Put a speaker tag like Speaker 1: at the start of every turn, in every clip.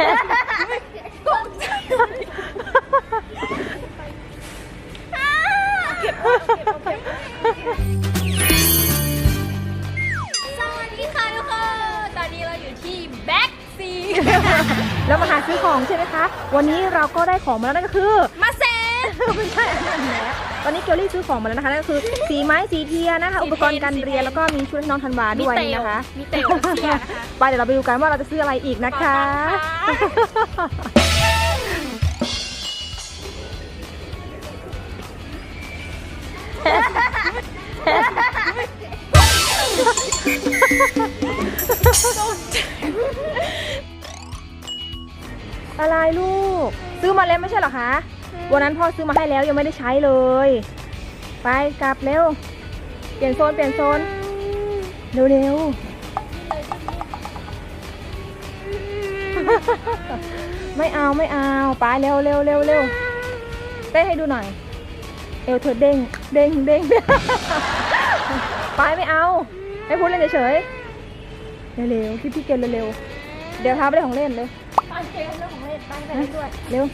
Speaker 1: สวัสดีค่ะทุกคน ตอนนี้เราอยู่ที่แบ็กซี
Speaker 2: แล้วมาหาซื้อของใช่ไหมคะ วันนี้เราก็ได้ของมาแล้วนั่นก็คือ
Speaker 1: มาเซน
Speaker 2: ไม่ใช่อันนั้นแหละตอนนี้เกลลี่ซื้อของมาแล้วนะคะนั่นก็คือสีไม้สีเทียนนะคะ
Speaker 1: สีเทียน
Speaker 2: อุปกรณ์การเรียนแล้วก็มีชุดให้น้องธันวาด้วยนะคะ
Speaker 1: มีเตลมีเตลเทียนะคะ
Speaker 2: ไปเดี๋ยวเราไปดูกันว่าเราจะซื้ออะไรอีกนะคะ
Speaker 1: ก่อนนะคะ
Speaker 2: อะไรลูก ซื้อมาแล้วไม่ใช่เหรอคะ วันนั้นพ่อซื้อมาให้แล้วยังไม่ได้ใช้เลย ไปกลับเร็ว เปลี่ยนโซนเปลี่ยนโซน เร็วเร็วๆไม่เอาไม่เอาไปเร็วเร็วเร็วเร็วเต้นให้ดูหน่อย เอวเธอเด้งเด้งเด้งไปไม่เอาให้พูดเล่นเฉยๆเร็วๆพี่พี่เกลเร็วๆเดี๋ยวพาไปเล่นของเล่นเลย
Speaker 1: ไปเจอเรื่องของเล่นไปไปเล่นด้วย
Speaker 2: เร็ว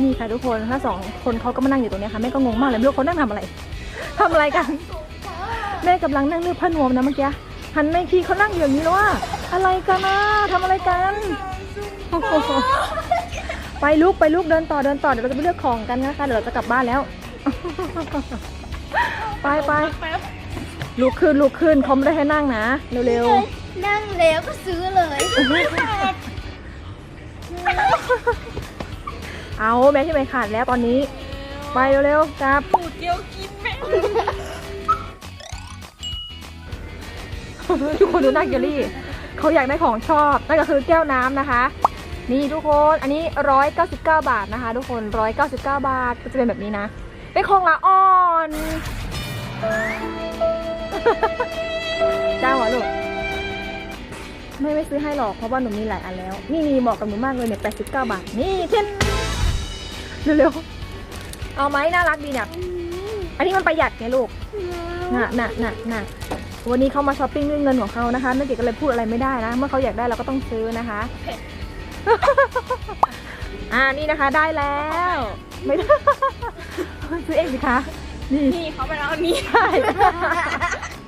Speaker 1: นี่
Speaker 2: ค่ะทุกคน ถ้าสองคนเขาก็มานั่งอยู่ตรงนี้ค่ะ แม่ก็งงมากเลยไม่รู้เขานั่งทำอะไรทำอะไรกัน แม่กำลังนั่งเลือกผ้านวมนะเมื่อกี้หันไปอีกทีเขานั่งอยู่อย่างนี้แล้วว่า อะไรกันนะทำอะไรกัน ไปลุกไปลุกเดินต่อเดินต่อเดี๋ยวเราจะไปเลือกของกันนะคะเดี๋ยวเราจะกลับบ้านแล้ว ไปไป ลุกขึ้นลุกขึ้นเขาไม่ได้ให้นั่งนะ เร็ว
Speaker 1: นั่งแล้วก็ซื้อเลย
Speaker 2: ๆ เอาแม่ที่ไม่ขาดแล้วตอนนี้ ไปเร็วๆกลับ
Speaker 1: ปูดเดียวกินไหม
Speaker 2: ทุกคนดูหน้าเกลลี่ เขาอยากได้ของชอบนั่นก็คือแก้วน้ำนะคะ นี่ทุกคนอันนี้ 199 บาทนะคะ ทุกคน 199 บาทก็จะเป็นแบบนี้นะ เป็นของละอ่อน เจ้าเหรอลูกไม่ไม่ซื้อให้หรอกเพราะว่าหนูมีหลายอันแล้ว นี่นี่เหมาะกับหนูมากเลยเนี่ย89บาท นี่เช่นเร็วๆเอาไหมน่ารักดีเนี่ยอันนี้มันประหยัดไงลูกน่ะน่ะน่ะน่ะวันนี้เขามาช้อปปิ้งด้วยเงินของเขานะคะแม่เก๋ก็เลยพูดอะไรไม่ได้นะ เมื่อเขาอยากได้เราก็ต้องซื้อนะคะ อ่านี่นะคะได้แล้ว ไม่ได้ซื้อเองสิคะ นี่
Speaker 1: นี่เขาไปแล้วอันนี้
Speaker 2: ใช่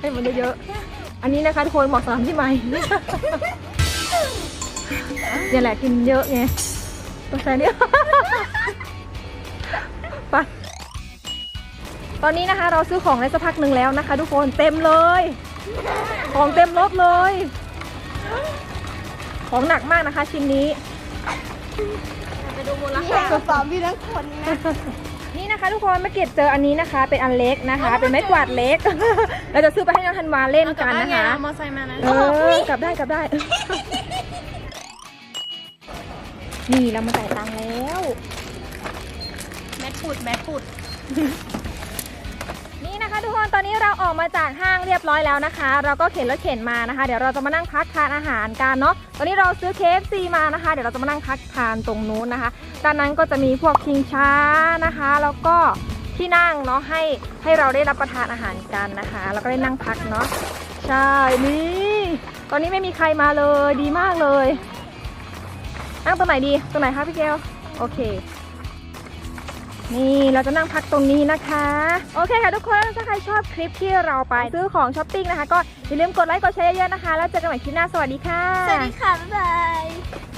Speaker 2: ให้มันเยอะๆอันนี้นะคะทุกคนเหมาะสำหรับพี่ใหม่เนี่ยแหละกินเยอะไงตัวแซเนี่ยไปตอนนี้นะคะเราซื้อของได้สักพักหนึ่งแล้วนะคะ ทุกคนเต็มเลย ของเต็มรถเลย ของหนักมากนะคะชิ้นนี้
Speaker 1: ไปดูมูลค่าสามพี่ทั้งคนนะ
Speaker 2: นี่นะคะทุกคนเมื่อกี้เจออันนี้นะคะ เป็นอันเล็กนะคะ เป็นไม้กวาดเล็ก เราจะซื้อไปให้น้องธันวาเล่นกันนะคะ
Speaker 1: มอไซค์มานะ
Speaker 2: เออกลับได้กลับได้ นี่เรามาจ่ายตังค์แล้ว
Speaker 1: แมทปุดแมทปุด
Speaker 2: ออกมาจากห้างเรียบร้อยแล้วนะคะ เราก็เข็นรถเข็นมานะคะ เดี๋ยวเราจะมานั่งพักทานอาหารกันเนาะตอนนี้เราซื้อ KFC มานะคะ เดี๋ยวเราจะมานั่งพักทานตรงนู้นนะคะด้านนั้นก็จะมีพวกชิงช้านะคะ แล้วก็ที่นั่งเนาะให้ให้เราได้รับประทานอาหารกันนะคะ แล้วก็ได้นั่งพักเนาะใช่นี่ตอนนี้ไม่มีใครมาเลยดีมากเลยนั่งตรงไหนดีตรงไหนคะพี่เกลโอเค นี่เราจะนั่งพักตรงนี้นะคะ โอเคค่ะทุกคนถ้าใครชอบคลิปที่เราไปซื้อของช้อปปิ้งนะคะ ก็อย่าลืมกดไลค์กดแชร์เยอะๆนะคะ แล้วเจอกันใหม่คลิปหน้าสวัสดีค่ะ
Speaker 1: สวัสดีค่ะ บ๊ายบาย